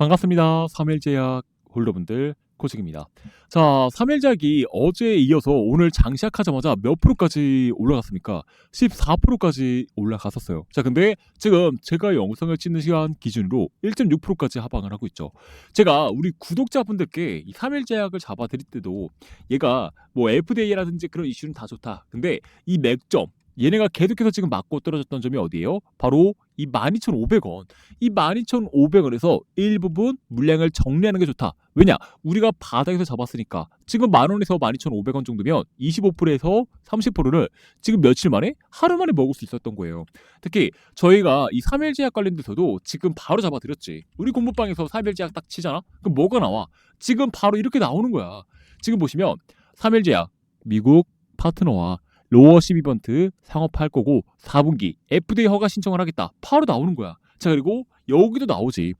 반갑습니다. 3일제약 홀더분들 코칭입니다. 자, 3일제약이 어제에 이어서 오늘 장 시작하자마자 몇 프로까지 올라갔습니까? 14%까지 올라갔었어요. 자, 근데 지금 제가 영상을 찍는 시간 기준으로 1.6%까지 하방을 하고 있죠. 제가 우리 구독자분들께 이 3일제약을 잡아드릴 때도 얘가 뭐 FDA라든지 그런 이슈는 다 좋다. 근데 이 맥점 얘네가 계속해서 지금 맞고 떨어졌던 점이 어디예요? 바로 이 12,500원. 이 12,500원에서 일부분 물량을 정리하는 게 좋다. 왜냐? 우리가 바닥에서 잡았으니까 지금 만 원에서 12,500원 정도면 25%에서 30%를 지금 며칠 만에 하루 만에 먹을 수 있었던 거예요. 특히 저희가 이 3일 제약 관련돼서도 지금 바로 잡아드렸지. 우리 공부방에서 3일 제약 딱 치잖아? 그럼 뭐가 나와? 지금 바로 이렇게 나오는 거야. 지금 보시면 3일 제약 미국 파트너와 로어 12번트 상업할 거고 4분기 FDA 허가 신청을 하겠다. 바로 나오는 거야. 자 그리고 여기도 나오지.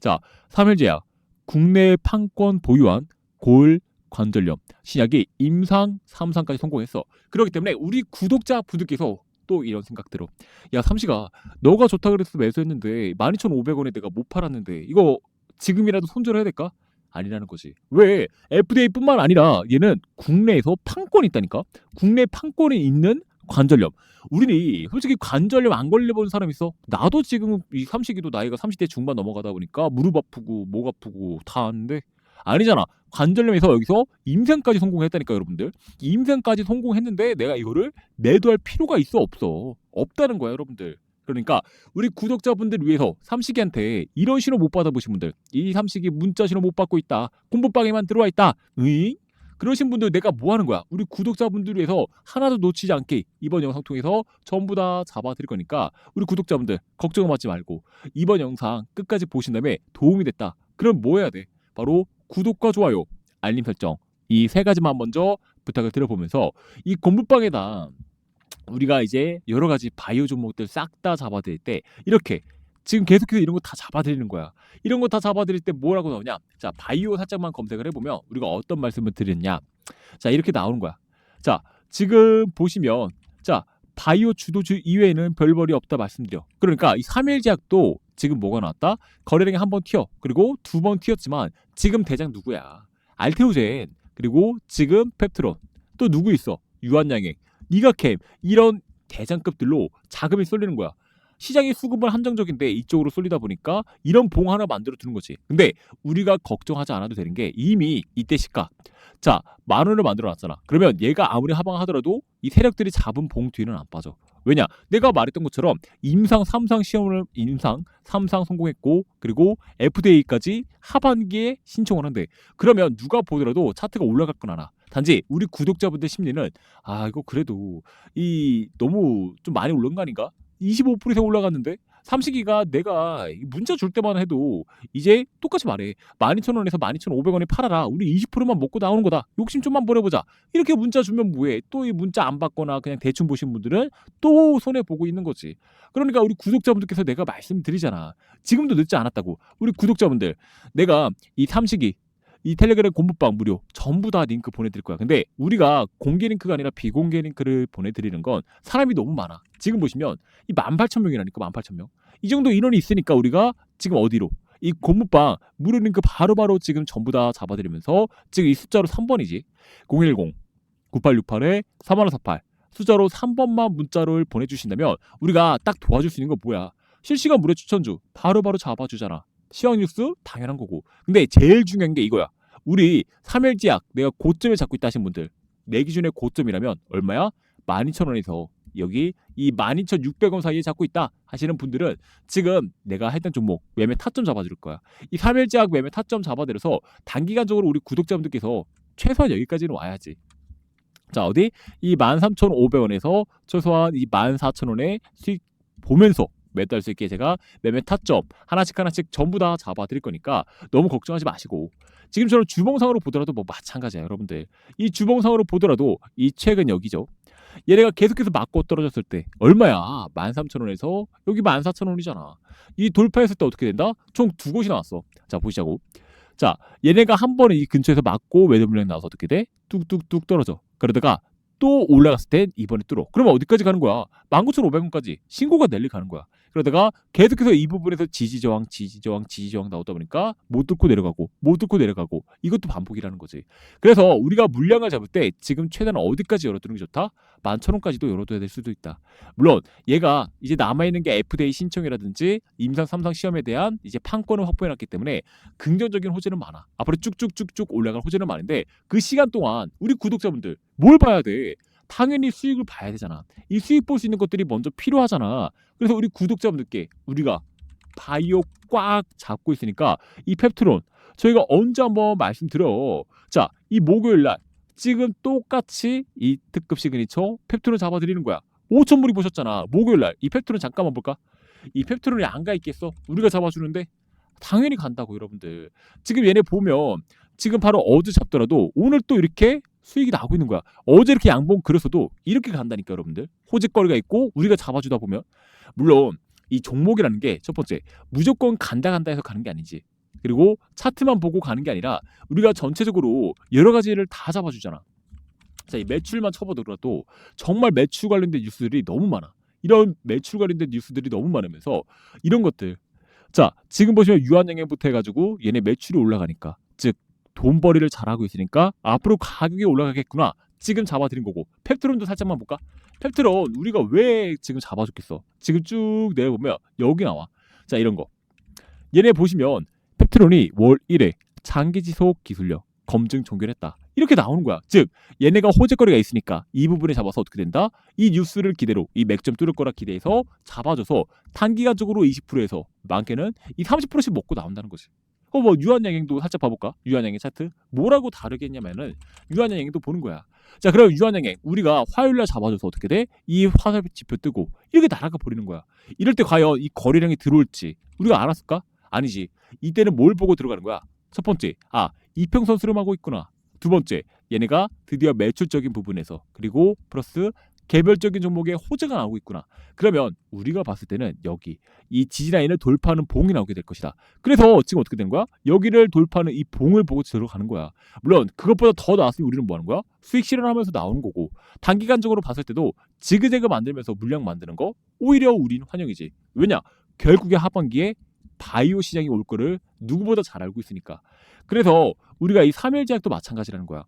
자 3일 제약 국내 판권 보유한 골 관절염 신약이 임상 3상까지 성공했어. 그렇기 때문에 우리 구독자 분들께서 또 이런 생각 들어. 야 삼시가 너가 좋다 그래서 매수했는데 12,500원에 내가 못 팔았는데 이거 지금이라도 손절해야 될까? 아니라는 거지. 왜? FDA뿐만 아니라 얘는 국내에서 판권이 있다니까. 국내 판권이 있는 관절염. 우리는 솔직히 관절염 안 걸려본 사람 있어? 나도 지금 이 삼식이도 나이가 30대 중반 넘어가다 보니까 무릎 아프고 목 아프고 다 하는데 아니잖아. 관절염에서 여기서 임상까지 성공했다니까 여러분들. 임상까지 성공했는데 내가 이거를 매도할 필요가 있어 없어? 없다는 거야 여러분들. 그러니까 우리 구독자분들 위해서 삼식이한테 이런 신호 못 받아보신 분들 이 삼식이 문자 신호 못 받고 있다 공부방에만 들어와 있다 응? 그러신 분들 내가 뭐 하는 거야? 우리 구독자분들 위해서 하나도 놓치지 않게 이번 영상 통해서 전부 다 잡아드릴 거니까 우리 구독자분들 걱정하지 말고 이번 영상 끝까지 보신 다음에 도움이 됐다. 그럼 뭐 해야 돼? 바로 구독과 좋아요 알림 설정 이 세 가지만 먼저 부탁을 드려보면서 이 공부방에 다 우리가 이제 여러 가지 바이오 종목들 싹 다 잡아드릴 때 이렇게 지금 계속해서 이런 거 다 잡아드리는 거야. 이런 거 다 잡아드릴 때 뭐라고 나오냐? 자, 바이오 살짝만 검색을 해보면 우리가 어떤 말씀을 드렸냐? 자, 이렇게 나오는 거야. 자, 지금 보시면 자, 바이오 주도주 이외에는 별벌이 없다 말씀드려. 그러니까 이 3일 제약도 지금 뭐가 나왔다? 거래량이 한 번 튀어. 그리고 두 번 튀었지만 지금 대장 누구야? 알테오젠. 그리고 지금 펩트론. 또 누구 있어? 유한양액. 니가캠 이런 대장급들로 자금이 쏠리는 거야. 시장의 수급은 한정적인데 이쪽으로 쏠리다 보니까 이런 봉 하나 만들어 두는 거지. 근데 우리가 걱정하지 않아도 되는 게 이미 이때 시가 자, 만 원을 만들어 놨잖아. 그러면 얘가 아무리 하방하더라도 이 세력들이 잡은 봉 뒤는 안 빠져. 왜냐? 내가 말했던 것처럼 임상 3상 시험을 임상 3상 성공했고 그리고 FDA까지 하반기에 신청을 한대. 그러면 누가 보더라도 차트가 올라갈 건 알아. 단지 우리 구독자분들 심리는 아 이거 그래도 이 너무 좀 많이 올른 거 아닌가? 25% 이상 올라갔는데 삼식이가 내가 문자 줄 때만 해도 이제 똑같이 말해. 12,000원에서 12,500원에 팔아라. 우리 20%만 먹고 나오는 거다. 욕심 좀만 버려보자. 이렇게 문자 주면 뭐해? 또 이 문자 안 받거나 그냥 대충 보신 분들은 또 손해 보고 있는 거지. 그러니까 우리 구독자분들께서 내가 말씀드리잖아. 지금도 늦지 않았다고. 우리 구독자분들 내가 이 삼식이 이 텔레그램 공부방 무료 전부 다 링크 보내드릴 거야. 근데 우리가 공개 링크가 아니라 비공개 링크를 보내드리는 건 사람이 너무 많아. 지금 보시면 이 18,000명이라니까 18,000명. 이 정도 인원이 있으니까 우리가 지금 어디로 이 공부방 무료 링크 바로바로 지금 전부 다 잡아드리면서 지금 이 숫자로 3번이지 010 9868에 3148 숫자로 3번만 문자를 보내주신다면 우리가 딱 도와줄 수 있는 거 뭐야 실시간 무료 추천주 바로바로 잡아주잖아 시황 뉴스 당연한 거고 근데 제일 중요한 게 이거야 우리 3일제약 내가 고점에 잡고 있다 하신 분들 내 기준의 고점이라면 얼마야? 12,000원에서 여기 이 12,600원 사이에 잡고 있다 하시는 분들은 지금 내가 했던 종목 매매 타점 잡아줄 거야. 이 3일제약 매매 타점 잡아드려서 단기간적으로 우리 구독자분들께서 최소한 여기까지는 와야지. 자 어디 이 13,500원에서 최소한 이 14,000원의 수익 보면서 매도할 수 있게 제가 매매 타점 하나씩 하나씩 전부 다 잡아드릴 거니까 너무 걱정하지 마시고. 지금처럼 주봉상으로 보더라도 뭐 마찬가지야 여러분들. 이 주봉상으로 보더라도 이 최근 여기죠. 얘네가 계속해서 맞고 떨어졌을 때 얼마야? 13,000원에서 여기 14,000원이잖아. 이 돌파했을 때 어떻게 된다? 총 두 곳이 나왔어. 자 보시자고. 자 얘네가 한 번에 이 근처에서 맞고 매도 물량 나와서 어떻게 돼? 뚝뚝뚝 떨어져. 그러다가 또 올라갔을 땐 이번에 뚫어. 그러면 어디까지 가는 거야? 19,500원까지 신고가 낼리 가는 거야. 그러다가 계속해서 이 부분에서 지지 저항, 지지 저항, 지지 저항 나오다 보니까 못 뚫고 내려가고 못 뚫고 내려가고 이것도 반복이라는 거지. 그래서 우리가 물량을 잡을 때 지금 최대한 어디까지 열어두는 게 좋다? 11,000원까지도 열어둬야 될 수도 있다. 물론 얘가 이제 남아 있는 게 FDA 신청이라든지 임상 3상 시험에 대한 이제 판권을 확보해 놨기 때문에 긍정적인 호재는 많아. 앞으로 쭉쭉쭉쭉 올라갈 호재는 많은데 그 시간 동안 우리 구독자분들 뭘 봐야 돼? 당연히 수익을 봐야 되잖아. 이 수익 볼 수 있는 것들이 먼저 필요하잖아. 그래서 우리 구독자분들께 우리가 바이오 꽉 잡고 있으니까 이 펩트론 저희가 언제 한번 말씀드려. 자, 이 목요일 날 지금 똑같이 이 특급 시그니처 펩트론 잡아드리는 거야. 5천 분이 보셨잖아. 목요일 날이 펩트론 잠깐만 볼까? 이 펩트론이 안 가 있겠어? 우리가 잡아주는데 당연히 간다고 여러분들. 지금 얘네 보면 지금 바로 어제 잡더라도 오늘 또 이렇게 수익이 나고 있는 거야. 어제 이렇게 양봉 그렸어도 이렇게 간다니까 여러분들. 호재거리가 있고 우리가 잡아주다 보면 물론 이 종목이라는 게 첫 번째 무조건 간다 간다 해서 가는 게 아니지. 그리고 차트만 보고 가는 게 아니라 우리가 전체적으로 여러 가지를 다 잡아주잖아. 자, 이 매출만 쳐보더라도 정말 매출 관련된 뉴스들이 너무 많아. 이런 매출 관련된 뉴스들이 너무 많으면서 이런 것들. 자, 지금 보시면 유한양행부터 해가지고 얘네 매출이 올라가니까 즉 돈벌이를 잘하고 있으니까 앞으로 가격이 올라가겠구나. 지금 잡아드린 거고 펩트론도 살짝만 볼까? 펩트론 우리가 왜 지금 잡아줬겠어? 지금 쭉 내려보면 여기 나와. 자 이런 거. 얘네 보시면 펩트론이 월 1회 장기 지속 기술력 검증 종결했다. 이렇게 나오는 거야. 즉 얘네가 호재거리가 있으니까 이 부분에 잡아서 어떻게 된다? 이 뉴스를 기대로 이 맥점 뚫을 거라 기대해서 잡아줘서 단기간적으로 20%에서 많게는 이 30%씩 먹고 나온다는 거지. 어, 뭐 유한양행도 살짝 봐볼까? 유한양행 차트 뭐라고 다르겠냐면은 유한양행도 보는 거야. 자, 그럼 유한양행 우리가 화요일날 잡아줘서 어떻게 돼? 이 화살 지표 뜨고 이렇게 날아가 버리는 거야. 이럴 때 과연 이 거래량이 들어올지 우리가 알았을까? 아니지. 이때는 뭘 보고 들어가는 거야? 첫 번째, 아 이평선 수렴하고 있구나. 두 번째, 얘네가 드디어 매출적인 부분에서 그리고 플러스 개별적인 종목에 호재가 나오고 있구나. 그러면 우리가 봤을 때는 여기 이 지지라인을 돌파하는 봉이 나오게 될 것이다. 그래서 지금 어떻게 된 거야? 여기를 돌파하는 이 봉을 보고 들어가는 거야. 물론 그것보다 더 나았으면 우리는 뭐 하는 거야? 수익 실현하면서 나오는 거고 단기간적으로 봤을 때도 지그재그 만들면서 물량 만드는 거 오히려 우리는 환영이지. 왜냐? 결국에 하반기에 바이오 시장이 올 거를 누구보다 잘 알고 있으니까. 그래서 우리가 이 3일 제약도 마찬가지라는 거야.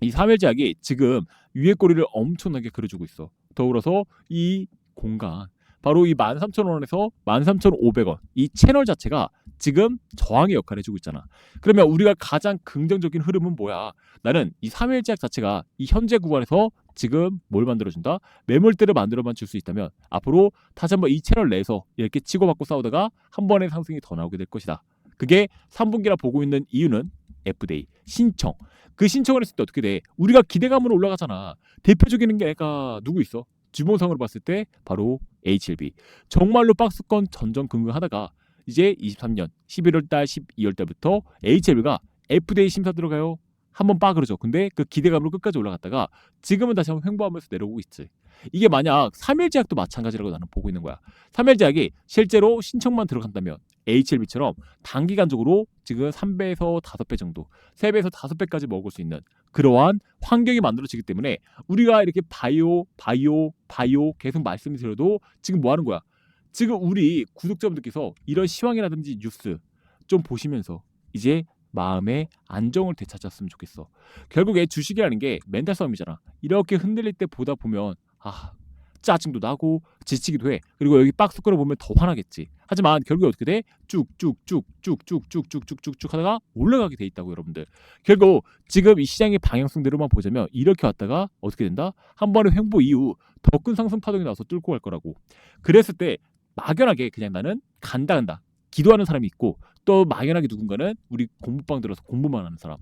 이 3일 제약이 지금 위에 꼬리를 엄청나게 그려주고 있어. 더불어서 이 공간 바로 이 13,000원에서 13,500원 이 채널 자체가 지금 저항의 역할을 해주고 있잖아. 그러면 우리가 가장 긍정적인 흐름은 뭐야? 나는 이 3일 제약 자체가 이 현재 구간에서 지금 뭘 만들어준다? 매물대를 만들어만 줄 수 있다면 앞으로 다시 한번 이 채널 내에서 이렇게 치고받고 싸우다가 한 번의 상승이 더 나오게 될 것이다. 그게 3분기라 보고 있는 이유는 FDA 신청 그 신청을 했을 때 어떻게 돼? 우리가 기대감으로 올라가잖아. 대표적인 게 애가 누구 있어? 주봉상으로 봤을 때 바로 HLB. 정말로 박스권 전전 긍긍하다가 이제 23년 11월 달 12월 달부터 HLB가 FDA 심사 들어가요. 한번 빠 그러죠. 근데 그 기대감으로 끝까지 올라갔다가 지금은 다시 한번 횡보하면서 내려오고 있지. 이게 만약 3일 제약도 마찬가지라고 나는 보고 있는 거야. 3일 제약이 실제로 신청만 들어간다면 HLB처럼 단기간적으로 지금 3배에서 5배 정도, 3배에서 5배까지 먹을 수 있는 그러한 환경이 만들어지기 때문에 우리가 이렇게 바이오, 바이오, 바이오 계속 말씀을 드려도 지금 뭐 하는 거야? 지금 우리 구독자분들께서 이런 시황이라든지 뉴스 좀 보시면서 이제 마음의 안정을 되찾았으면 좋겠어. 결국에 주식이라는 게 멘탈 싸움이잖아. 이렇게 흔들릴 때 보다 보면 아 짜증도 나고 지치기도 해. 그리고 여기 박스 끌어 보면 더 화나겠지. 하지만 결국에 어떻게 돼? 쭉쭉쭉쭉쭉쭉쭉쭉쭉 하다가 올라가게 돼 있다고 여러분들. 결국 지금 이 시장의 방향성대로만 보자면 이렇게 왔다가 어떻게 된다? 한 번의 횡보 이후 더 큰 상승 파동이 나와서 뚫고 갈 거라고. 그랬을 때 막연하게 그냥 나는 간다 간다. 기도하는 사람이 있고 또 막연하게 누군가는 우리 공부방 들어서 공부만 하는 사람.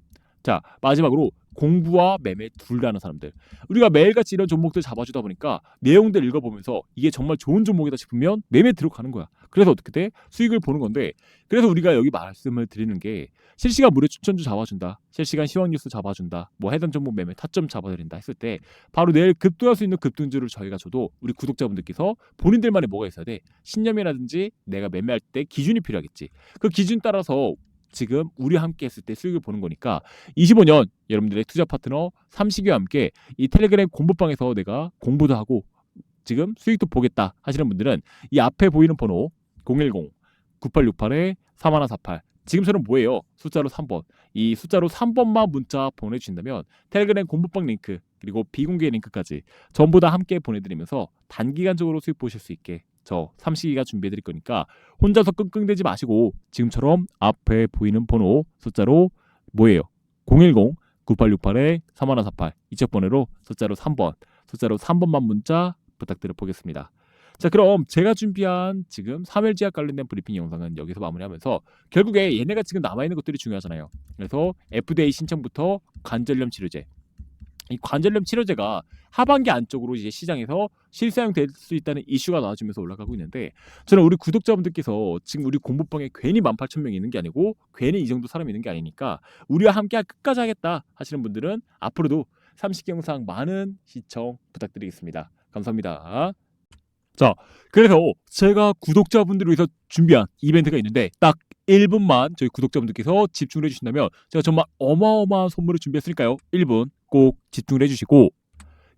자 마지막으로 공부와 매매 둘 다 하는 사람들. 우리가 매일같이 이런 종목들 잡아주다 보니까 내용들 읽어보면서 이게 정말 좋은 종목이다 싶으면 매매 들어가는 거야. 그래서 어떻게 돼? 수익을 보는 건데 그래서 우리가 여기 말씀을 드리는 게 실시간 무료 추천주 잡아준다. 실시간 시황 뉴스 잡아준다. 뭐 해당 종목 매매 타점 잡아드린다 했을 때 바로 내일 급등할 수 있는 급등주를 저희가 줘도 우리 구독자분들께서 본인들만의 뭐가 있어야 돼? 신념이라든지 내가 매매할 때 기준이 필요하겠지. 그 기준 따라서 지금 우리 함께 했을 때 수익을 보는 거니까 25년 여러분들의 투자 파트너 삼식이와 함께 이 텔레그램 공부방에서 내가 공부도 하고 지금 수익도 보겠다 하시는 분들은 이 앞에 보이는 번호 010 9868에 3148 지금처럼 뭐예요? 숫자로 3번. 이 숫자로 3번만 문자 보내주신다면 텔레그램 공부방 링크 그리고 비공개 링크까지 전부 다 함께 보내드리면서 단기간적으로 수익 보실 수 있게 저 삼식이가 준비해드릴 거니까 혼자서 끙끙대지 마시고 지금처럼 앞에 보이는 번호 숫자로 뭐예요? 010 9868에 3148 이쪽 번호로 숫자로 3번 숫자로 3번만 문자 부탁드려 보겠습니다. 자 그럼 제가 준비한 지금 3일 지약 관련된 브리핑 영상은 여기서 마무리하면서 결국에 얘네가 지금 남아있는 것들이 중요하잖아요. 그래서 FDA 신청부터 관절염 치료제 이 관절염 치료제가 하반기 안쪽으로 이제 시장에서 실사용될 수 있다는 이슈가 나와주면서 올라가고 있는데 저는 우리 구독자분들께서 지금 우리 공부방에 괜히 18,000명이 있는 게 아니고 괜히 이 정도 사람이 있는 게 아니니까 우리와 함께 끝까지 하겠다 하시는 분들은 앞으로도 30개 영상 많은 시청 부탁드리겠습니다. 감사합니다. 자, 그래서 제가 구독자분들을 위해서 준비한 이벤트가 있는데 딱 1분만 저희 구독자분들께서 집중을 해주신다면 제가 정말 어마어마한 선물을 준비했으니까요. 1분 꼭 집중을 해주시고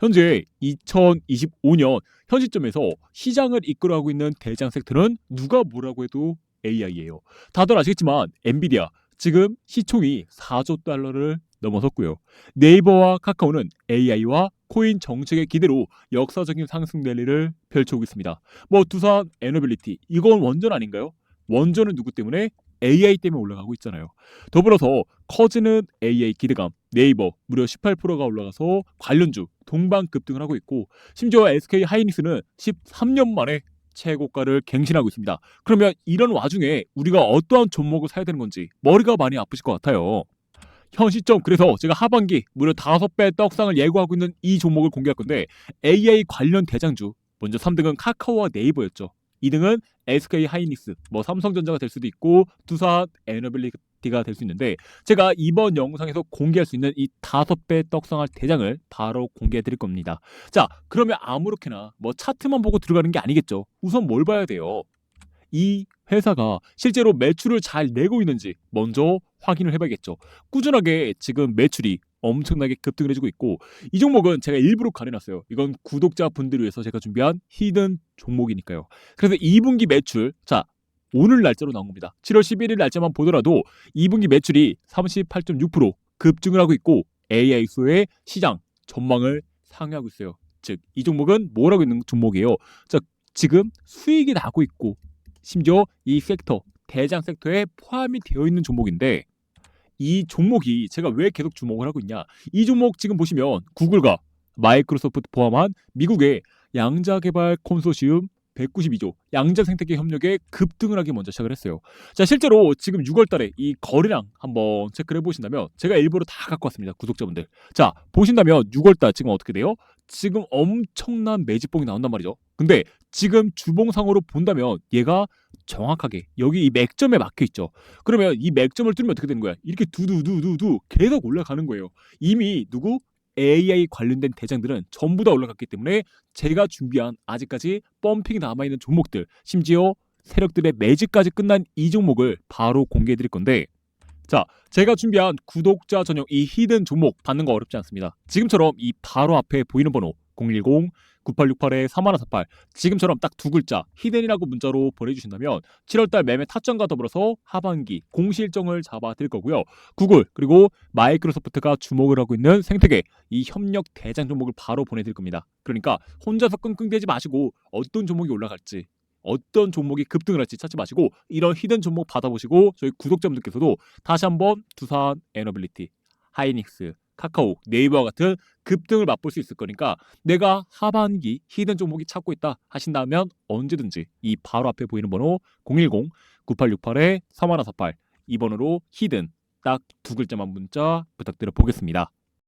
현재 2025년 현 시점에서 시장을 이끌어가고 있는 대장 섹터는 누가 뭐라고 해도 AI예요. 다들 아시겠지만 엔비디아 지금 시총이 4조 달러를 넘어섰고요. 네이버와 카카오는 AI와 코인 정책의 기대로 역사적인 상승 랠리를 펼쳐오고 있습니다. 뭐 두산 에너빌리티 이건 원전 아닌가요? 원전은 누구 때문에? AI 때문에 올라가고 있잖아요. 더불어서 커즈는 AI 기대감, 네이버 무려 18%가 올라가서 관련주 동반 급등을 하고 있고 심지어 SK 하이닉스는 13년 만에 최고가를 갱신하고 있습니다. 그러면 이런 와중에 우리가 어떠한 종목을 사야 되는 건지 머리가 많이 아프실 것 같아요. 현 시점 그래서 제가 하반기 무려 5배 떡상을 예고하고 있는 이 종목을 공개할 건데 AI 관련 대장주 먼저 3등은 카카오와 네이버였죠. 2등은 SK 하이닉스, 뭐 삼성전자가 될 수도 있고 두산 에너빌리티가 될 수 있는데 제가 이번 영상에서 공개할 수 있는 이 다섯 배 떡상할 대장을 바로 공개해 드릴 겁니다. 자, 그러면 아무렇게나 뭐 차트만 보고 들어가는 게 아니겠죠. 우선 뭘 봐야 돼요? 이 회사가 실제로 매출을 잘 내고 있는지 먼저 확인을 해봐야겠죠. 꾸준하게 지금 매출이 엄청나게 급등을 해주고 있고 이 종목은 제가 일부러 가려놨어요. 이건 구독자 분들을 위해서 제가 준비한 히든 종목이니까요. 그래서 2분기 매출 자 오늘 날짜로 나온 겁니다. 7월 11일 날짜만 보더라도 2분기 매출이 38.6% 급증을 하고 있고 AI 수의 시장 전망을 상회하고 있어요. 즉 이 종목은 뭐라고 있는 종목이에요. 자 지금 수익이 나고 있고 심지어 이 섹터 대장 섹터에 포함이 되어 있는 종목인데 이 종목이 제가 왜 계속 주목을 하고 있냐? 이 종목 지금 보시면 구글과 마이크로소프트 포함한 미국의 양자 개발 콘소시움 192조 양자 생태계 협력에 급등을 하기 먼저 시작을 했어요. 자 실제로 지금 6월달에 이 거래량 한번 체크를 해보신다면 제가 일부러 다 갖고 왔습니다 구독자분들. 자 보신다면 6월달 지금 어떻게 돼요? 지금 엄청난 매집봉이 나온단 말이죠. 근데 지금 주봉상으로 본다면 얘가 정확하게 여기 이 맥점에 막혀 있죠. 그러면 이 맥점을 뚫으면 어떻게 되는 거야? 이렇게 두두두두두 계속 올라가는 거예요. 이미 누구 AI 관련된 대장들은 전부 다 올라갔기 때문에 제가 준비한 아직까지 펌핑이 남아있는 종목들 심지어 세력들의 매집까지 끝난 이 종목을 바로 공개해 드릴 건데 자 제가 준비한 구독자 전용 이 히든 종목 받는 거 어렵지 않습니다. 지금처럼 이 바로 앞에 보이는 번호 010 9868에 3148 지금처럼 딱 두 글자 히든이라고 문자로 보내주신다면 7월달 매매 타점과 더불어서 하반기 공실정을 잡아 드릴 거고요. 구글 그리고 마이크로소프트가 주목을 하고 있는 생태계 이 협력 대장 종목을 바로 보내드릴 겁니다. 그러니까 혼자서 끙끙대지 마시고 어떤 종목이 올라갈지 어떤 종목이 급등을 할지 찾지 마시고 이런 히든 종목 받아보시고 저희 구독자분들께서도 다시 한번 두산 에너빌리티, 하이닉스, 카카오, 네이버와 같은 급등을 맛볼 수 있을 거니까 내가 하반기 히든 종목이 찾고 있다 하신다면 언제든지 이 바로 앞에 보이는 번호 010 9868에 3148 이 번호로 히든 딱 두 글자만 문자 부탁드려 보겠습니다.